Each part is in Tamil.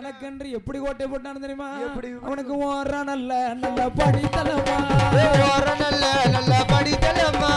தனக்கன்று எப்படி கோட்டை போட்டான் தெரியுமா? உனக்கு ஓர நல்ல நல்ல படித்தலமா ஓர நல்ல நல்ல படித்தலமா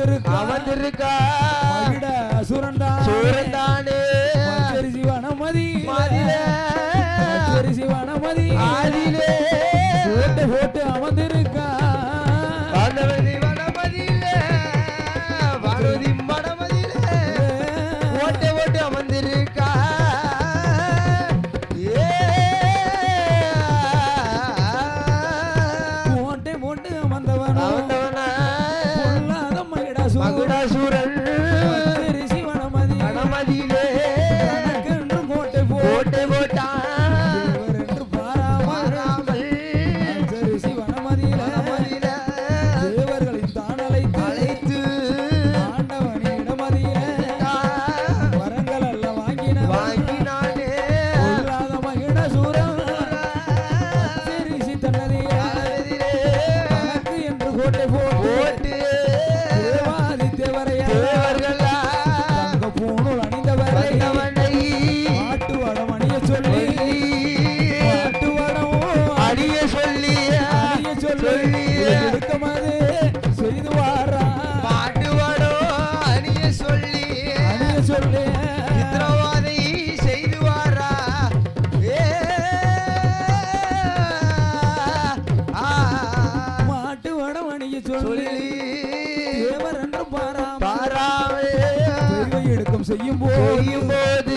அவந்திருக்க அவந்திருக்கா சூரன்தான் சூரன்தானே சிவனமதி. மதிலே? சிவனமதி. ஆதிலே? போட்டு போட்டு அமர்ந்திருக்க? பொய்யும் போது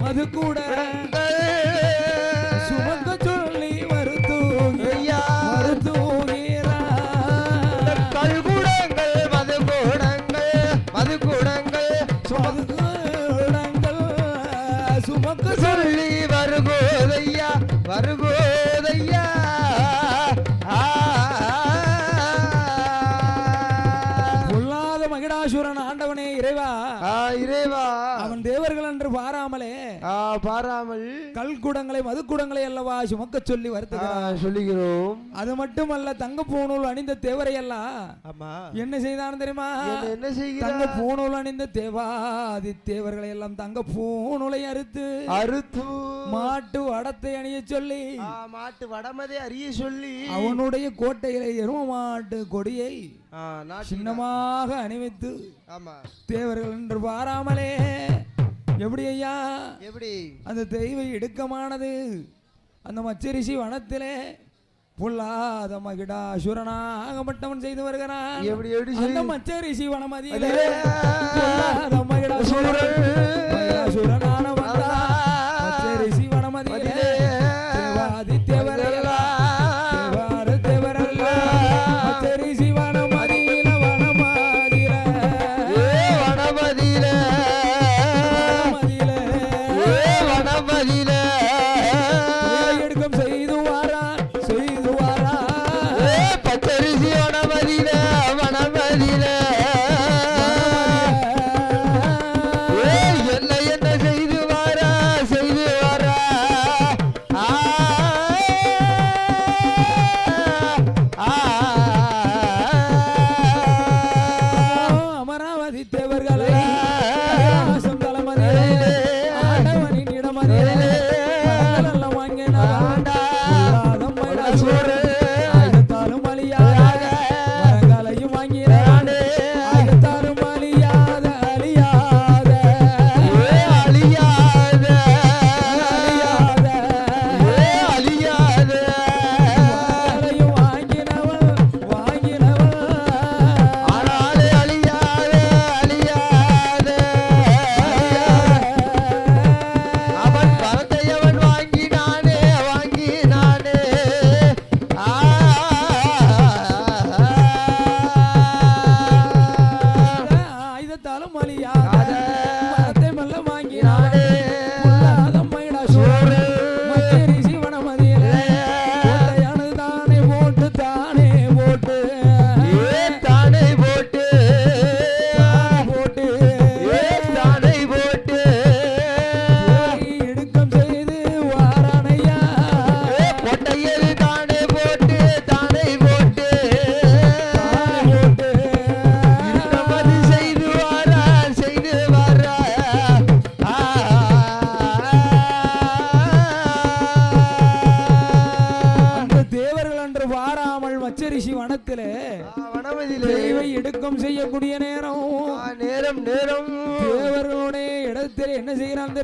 மது கூட மது கூடங்களை அல்லவா சுமக்க சொல்லி வருத்துகிறார். சொல்லுகிறோம். அது மட்டுமல்ல தங்க பூணூல் அணிந்த தேவரை அல்ல. என்ன செய்தான் தெரியுமா? என்ன செய்கிறார்? தங்க பூணூல் அணிந்த தேவாதி தேவர்களை எல்லாம் தங்க பூணூலை அறுத்து அறுத்து. மாட்டு வடத்தை அணிய சொல்லி மாட்டு வடமதை அறிய சொல்லி. அவனுடைய கோட்டைகளை எரும மாட்டு கொடியை சின்னமாக அணிவித்து தேவர்கள் என்று பாராமலே எப்படி ஐயா? எப்படி? அந்த தெய்வம் இடுக்கமானது அந்த மச்சரிசி வனத்திலே பொல்லாத மகிடா சுரனாக மட்டவன் செய்து வருகிறான். எப்படி எப்படி அந்த மச்சரிசி வனமதியிலே பொல்லாத மகிடா சுரன் சுரனா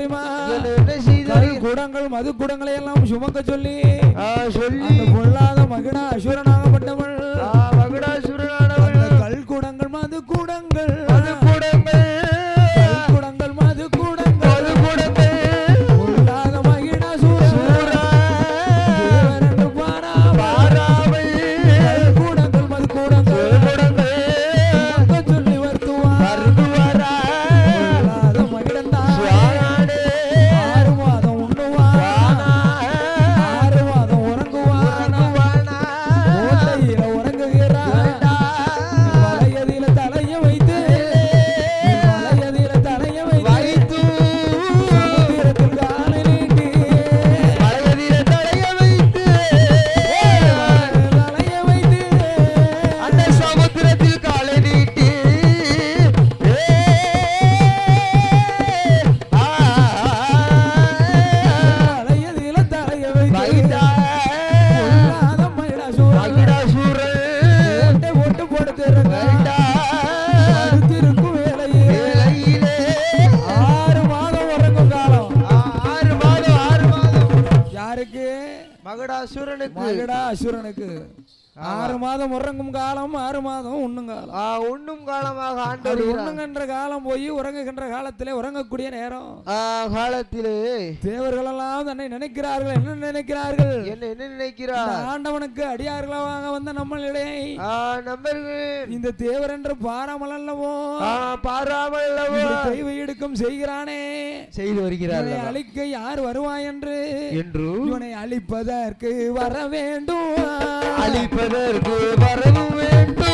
தெரியுமா? மது குடங்களை எல்லாம் சுமக்க சொல்லி சொல்லி. கொள்ளாத மகிடா அசுரனாகப்பட்டவள் மகிடா அசுரனாக அசுரனுக்கு. ஆறு மாதம் உறங்கும் காலம் ஆறு மாதம் உண்ணும் காலம். உண்ணும் காலமாக ஆண்டு உண்ணுங்கின்ற காலம் போய் உறங்குகின்ற காலத்திலே உறங்கக்கூடிய நேரம். காலத்திலே. தேவர்கள் எல்லாம் தன்னை நினைக்கிறார்கள். என்ன நினைக்கிறார்கள்? என்ன என்ன நினைக்கிறார்? ஆண்டவனுக்கு அடியார்களாக வந்த நம்மளிடை நம்பர்கள் இந்த தேவர் என்று பாராமல் அல்லவோ? பாராமல் அல்லவோ? தெய்வ இடுக்கும் செய்கிறானே? செய்து வருகிறார் அழிக்க யார் வருவாய் என்று? என்று? இவனை அழிப்பதற்கு வர வேண்டும்? அழிப்ப அதற்கு வரவும் வேண்டும்.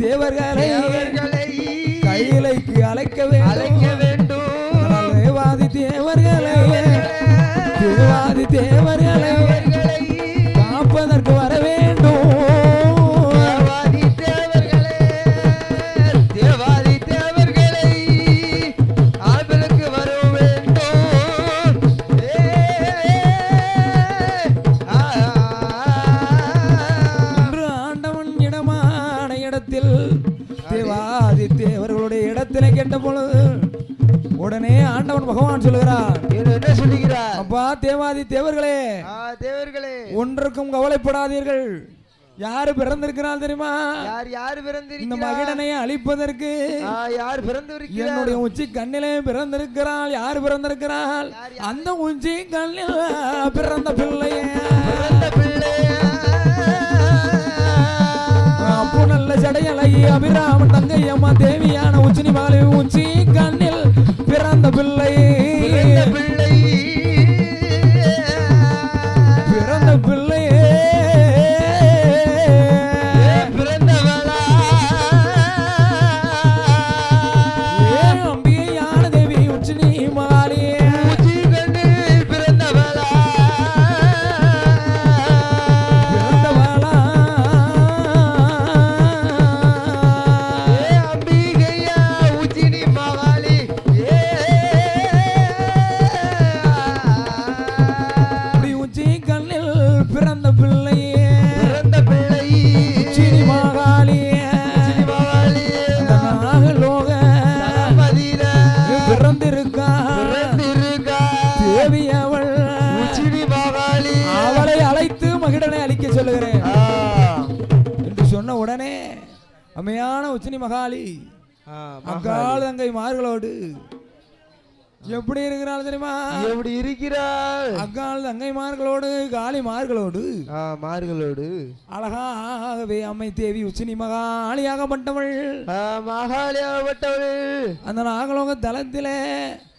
தேவர்களே பயப்படாதீர்கள் யாரு பிறந்திருக்கிறாள் தெரியுமா? யார் யார் பிறந்திருக்கிறார் இந்த மகிழனை அழிப்பதற்கு யார் பிறந்திருக்கிறார் என்னுடைய உச்சி கண்ணிலே பிறந்திருக்கிறாள். யார் பிறந்திருக்கிறாள்? அந்த உச்சி கண்ணில் பிறந்த பிள்ளைய. பிறந்த பிள்ளைய. அப்போ நல்ல சடையலகி அபிராம தங்கையம்மா தேவியான உச்சினி மகளிர் உச்சி கண்ணில் பிறந்த பிள்ளை பிள்ளை. அருமையான உச்சினி மகாலி. அக்காள் தங்கை மார்களோடு. எப்படி இருக்கிறாள் தெரியுமா? எப்படி இருக்கிறாள்? அக்காள் தங்கை மார்களோடு காளி மார்களோடு. மார்களோடு. அழகாகவே அம்மை தேவி உச்சினி மகாளியாகப்பட்டவள் மகாலியாகப்பட்டவள் அந்த நாகலோக தளத்திலே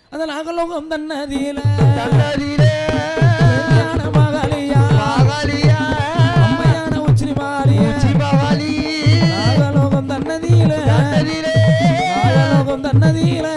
அந்த நாகலோகம் தன்னதியில. தன்னதியிலே. சன்னதியில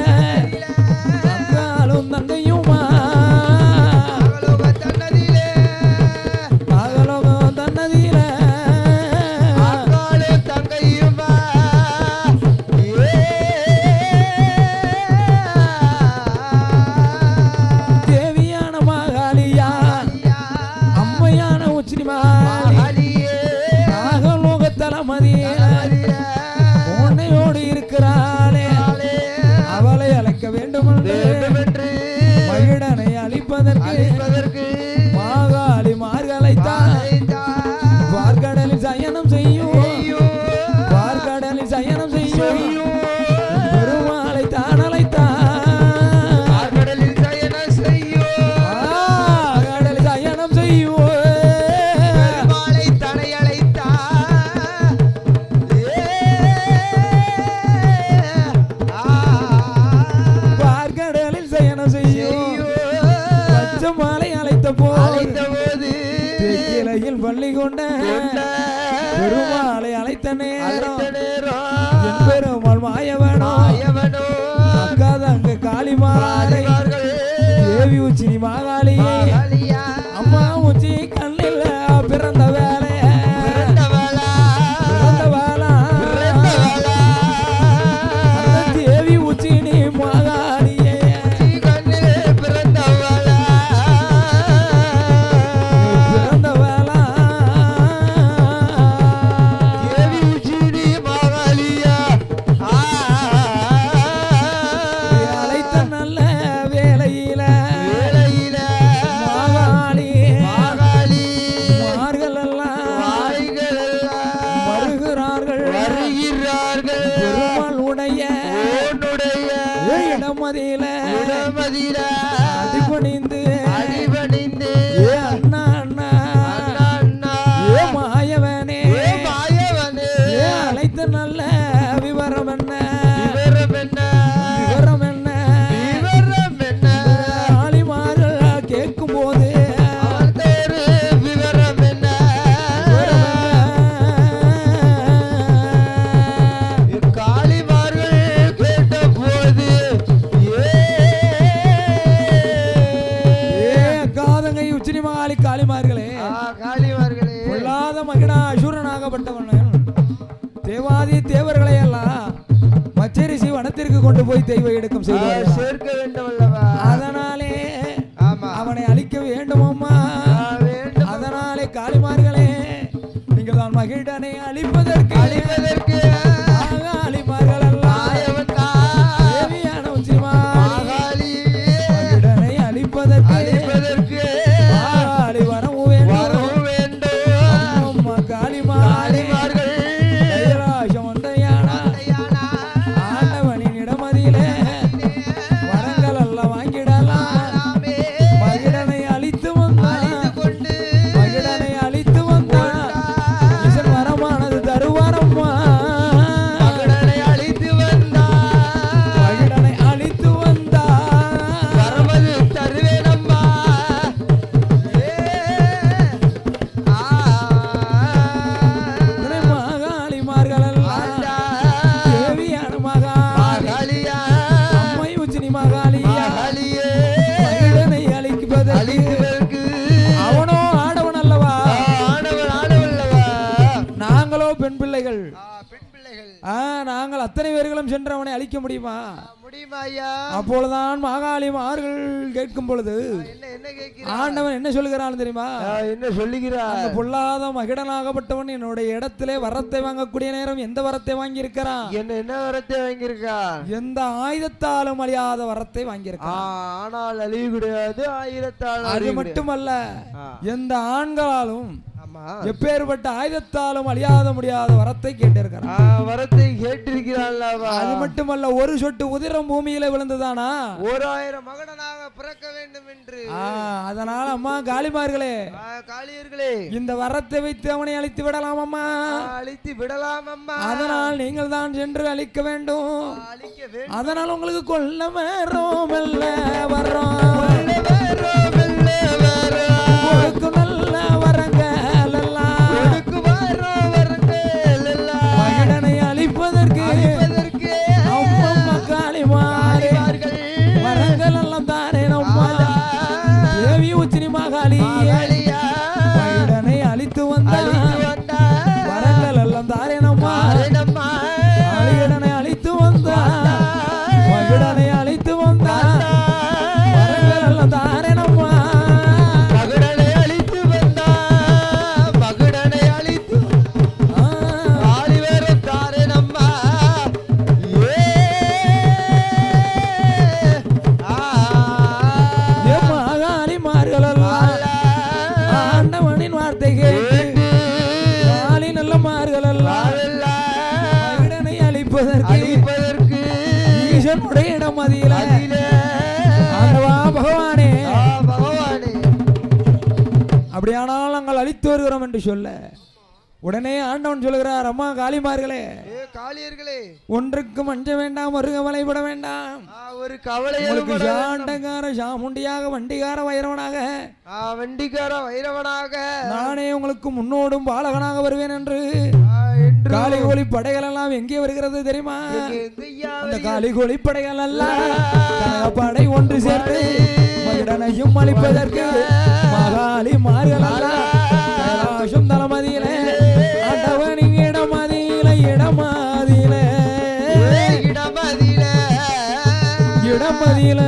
Mara மதியில மதியில சேர்க்க வேண்டும் அல்லவா அதனாலே அவனை அழிக்க வேண்டுமாம்மா. அதனாலே காளிமார்களே நீங்கள் தான் மகிழ்டனை அழிப்பதற்கு. அழிப்பதற்கு. காலம் சென்று அவனை அழிக்க முடியுமா? முடியுமா ஐயா? அப்பொழுதுதான் மாகாளி மார்கள் கேட்கும் பொழுது ஆண்டவன் என்ன சொல்லுகிறான் தெரியுமா? என்ன சொல்லுகிறா அந்த பொல்லாத மகிடனாகப்பட்டவன் என்னுடைய இடத்திலே வரத்தை வாங்கக்கூடிய நேரம் எந்த வரத்தை வாங்கியிருக்கிறான்? என்ன என்ன வரத்தை வாங்கியிருக்கா எந்த ஆயுதத்தாலும் அழியாத வரத்தை வாங்கியிருக்கான். ஆனால் அழிவு கிடையாது ஆயிரத்தாள் அது. மட்டுமல்ல. எந்த ஆண்களாலும் எப்பேற்பட்ட ஆயுதத்தாலும் அழியாத முடியாத வரத்தை வரத்தை கேட்டிருக்கிறாள் அது மட்டுமல்ல ஒரு சொட்டு உதிரம் பூமியில விழுந்துதானா? ஓர் ஆயிரம் மகனாக பிறக்க வேண்டும் என்று. அதனால அம்மா காளிமார்களே காளியர்களே. இந்த வரத்தை வைத்து அவனை அழித்து விடலாம் அம்மா. அழித்து விடலாம் அம்மா. அதனால் நீங்கள் தான் சென்று அழிக்க வேண்டும். அதனால் உங்களுக்கு கொல்ல வரோம் அல்ல வருகிறோம் என்று சொல்ல. உடனே ஆண்டவன் சொல்லுகிறார் அம்மா காளிமார்களே காளியர்களே ஒன்றுக்கும் அஞ்ச வேண்டாம் ஒரு கவலைப்பட வேண்டாம். ஒரு கவலை. சாண்டகார சாமுண்டியாக வண்டிகார வைரவனாக ஆ, வண்டிக்கார வைரவனாக. நானே உங்களுக்கு முன்னோடும் பாலகனாக வருவேன் என்று. ஆ, என்று. காளி கோழி படைகள் எல்லாம் எங்கே? வருகிறது தெரியுமா அந்த வருகிறது? காளி கோழி படைகள் எல்லாம் படை ஒன்று சேர்த்து மகிடனையும் அழிப்பதற்கு மகாளி மார்கள் கைலாசம் தளமதியில அட்டவணி இடமதியில இடமதியில ஏ, இடமதிலே. இடமதியில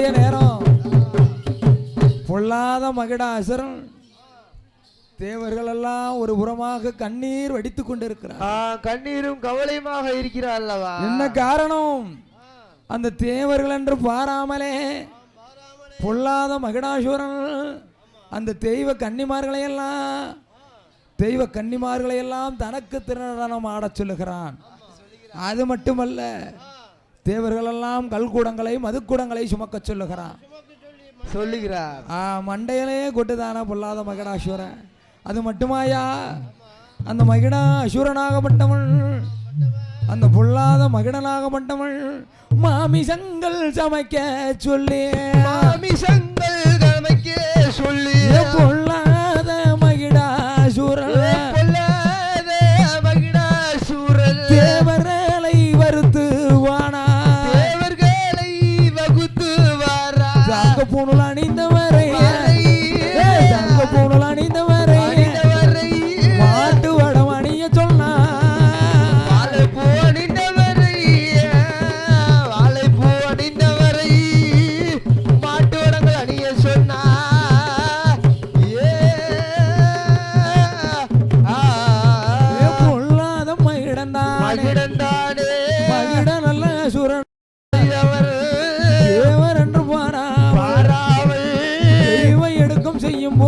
பார்க்கக்கூடிய நேரம். பொல்லாத மகிடாசுரன் தேவர்கள் எல்லாம் ஒரு புறமாக கண்ணீர் வடித்துக் கொண்டிருக்கிறார். கண்ணீரும் கவலையுமாக இருக்கிறார் அல்லவா என்ன காரணம்? அந்த தேவர்கள் என்று பாராமலே பொல்லாத மகிடாசுரன் அந்த தெய்வ கன்னிமார்களை எல்லாம் தெய்வ கன்னிமார்களை எல்லாம் தனக்கு திருநடனம் ஆடச் சொல்லுகிறான். அது மட்டுமல்ல தேவர்களெல்லாம் கல்கூடங்களை மதுக்கூடங்களை சுமக்கச் சொல்லுகிறான் சொல்லுகிறார். ஆ மண்டையிலே கொட்டுதான பொல்லாத மகிடாசுரன். அது மட்டுமாயா? அந்த மகிடா அசுரனாகப்பட்டவன் அந்த பொல்லாத மகிடனாகப்பட்டவன் மாமிசங்கள் சமைக்க சொல்லி மாமிசங்கள் கணமைக்கு சொல்லி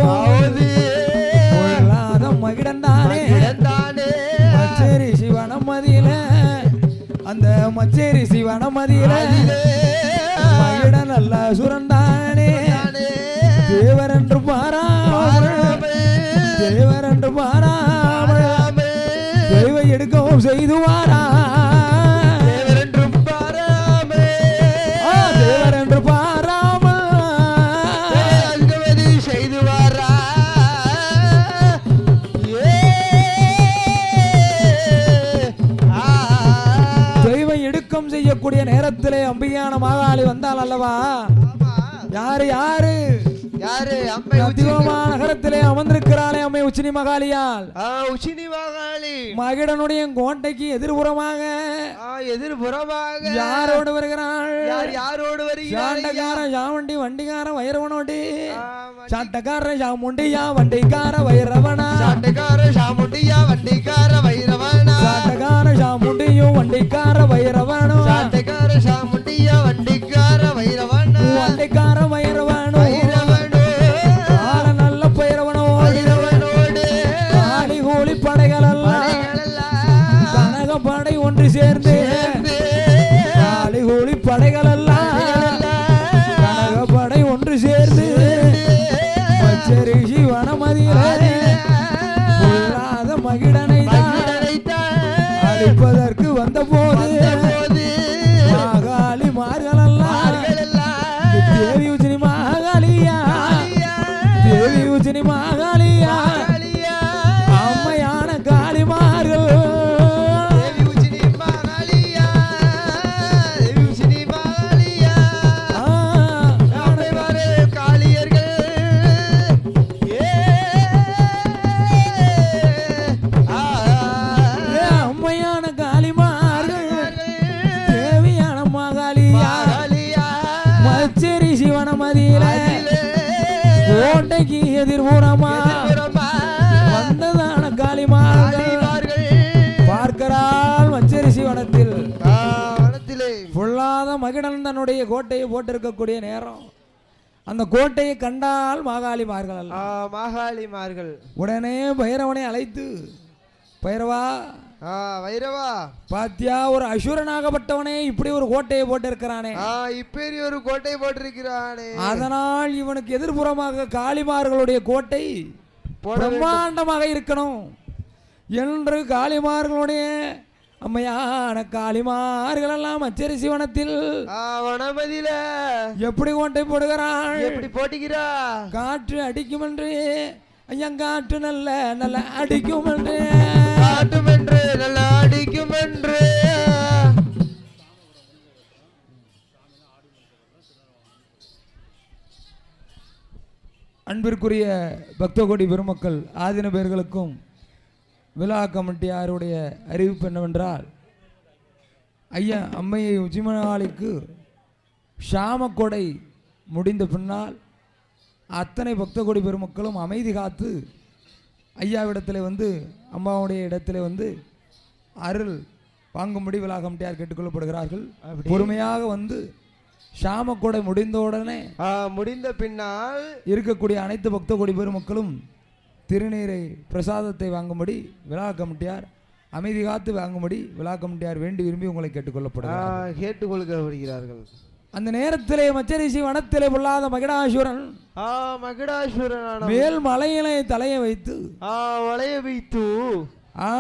ஆவது பொல்லாத மகிடந்தானே மச்சேரி சிவனம் மதியில. அந்த மச்சேரி சிவனம் மதியில. மகிட நல்ல சுரந்தானே. தேவர் என்று பாராமல். தேவர் என்று தெய்வ எடுக்கவும் செய்துவாரா அம்பிகையான மாகாளி வந்தால் அல்லவா? யாரு யாரு? யாரு? அம்மை நகரத்திலே அமர்ந்திருக்கிறாளே அம்மை உச்சினி மகாலியால் உச்சினி மகாளி. மகிடனுடைய கோட்டைக்கு எதிர்புறமாக. எதிர்புறமாக. யாரோடு வருகிறாள்? யார் யாரோடு வருகிறார் சாண்டக்கார சாவண்டி வண்டிக்கார வைரவனோடி. ஆ, சாட்டக்கார சாமுண்டியா வண்டிக்கார வைரவனா. சாட்டைக்கார சாமுண்டியா வண்டிக்கார சாமுண்டியும் வண்டிக்கார வைரவனும் சாட்டைக்கார சாமுண்டியா வண்டிக்கு I'm not the Bandera. தன்னுடைய கோட்டையை போட்டிருக்கக்கூடிய நேரம். அந்த கோட்டையை கண்டால் மாகாளிமார்கள் மாகாளிமார்கள் உடனே பைரவனை அழைத்து பைரவா வைரவா பாத்தியா ஒரு அசுரனாகப்பட்டவனே இப்படி ஒரு கோட்டையை போட்டிருக்கிறானே. ஆ இப்பேரி ஒரு கோட்டை போட்டிருக்கிறானே. அதனால் இவனுக்கு எதிர்ப்புறமாக காளிமார்களுடைய கோட்டை. பிரம்மாண்டமாக இருக்கணும். என்று காளிமார்களுடைய அம்மையான காளிமார்கள் எல்லாம் அச்சரி சிவனத்தில் ஆ வனமதியில எப்படி கோட்டை போடுகிறாள்? எப்படி போட்டிக்கிறா காற்று அடிக்கும் என்று ஐயா காற்று நல்ல நல்ல அடிக்கும் என்று காட்டும் என்று நல்லா அடிக்கும் என்று அன்பிற்குரிய பக்தகோடி பெருமக்கள் ஆதின பேர்களுக்கும் விழா கமிட்டியாருடைய அறிவிப்பு என்னவென்றால் ஐயா அம்மையை உச்சிமனாளிக்கு ஷாமக்கொடை முடிந்த பின்னால் அத்தனை பக்த கொடி பெருமக்களும் அமைதி காத்து ஐயாவிடத்தில் வந்து அம்மாவுடைய இடத்துல வந்து அருள் வாங்கும்படி விழா கமிட்டியார் கேட்டுக்கொள்ளப்படுகிறார்கள். பொறுமையாக வந்து ஷாமக்கொடை முடிந்த உடனே முடிந்த பின்னால் இருக்கக்கூடிய அனைத்து பக்த கொடி பெருமக்களும் திருநீரை பிரசாதத்தை வாங்கும்படி விழா கமிட்டியார் அமைதி காத்து வாங்கும்படி விழா கமிட்டியார் வேண்டி விரும்பி உங்களை கேட்டுக்கொள்ளப்படுகிறார். கேட்டுக்கொள்கிறார்கள் அந்த நேரத்திலே மச்சரிசி வனத்திலே பொல்லாத மகிடாசுரன் ஆ மகுடாசுரனான மேல் மலையிலே தலையை வைத்து ஆ வளைய வைத்து ஆ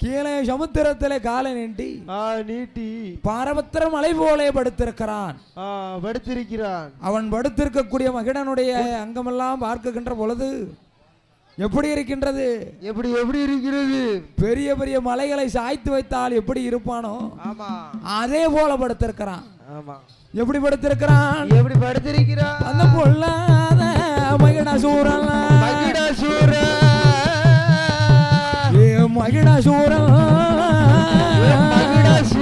கீழே சமுத்திரத்திலே காலை நீட்டி ஆ நீட்டி பாரபத்திர மலை போலே படுத்திருக்கிறான். ஆ படுத்திருக்கிறான். அவன் படுத்திருக்கக்கூடிய மகிடனுடைய அங்கமெல்லாம் பார்க்குகின்ற பொழுது எப்படி இருக்கின்றது? எப்படி எப்படி இருக்கிறது? பெரிய பெரிய மலைகளை சாய்த்து வைத்தால் எப்படி இருப்பானோ அதே போல படுத்திருக்கிறான். ஆமா. எப்படி படுத்திருக்கிறான்? எப்படி படுத்திருக்கிறான்? அந்த பொல்லாத மகிடாசூரன். மகுடாசுரன். ஏ மகிடாசூரன். மகுடாசுரன்.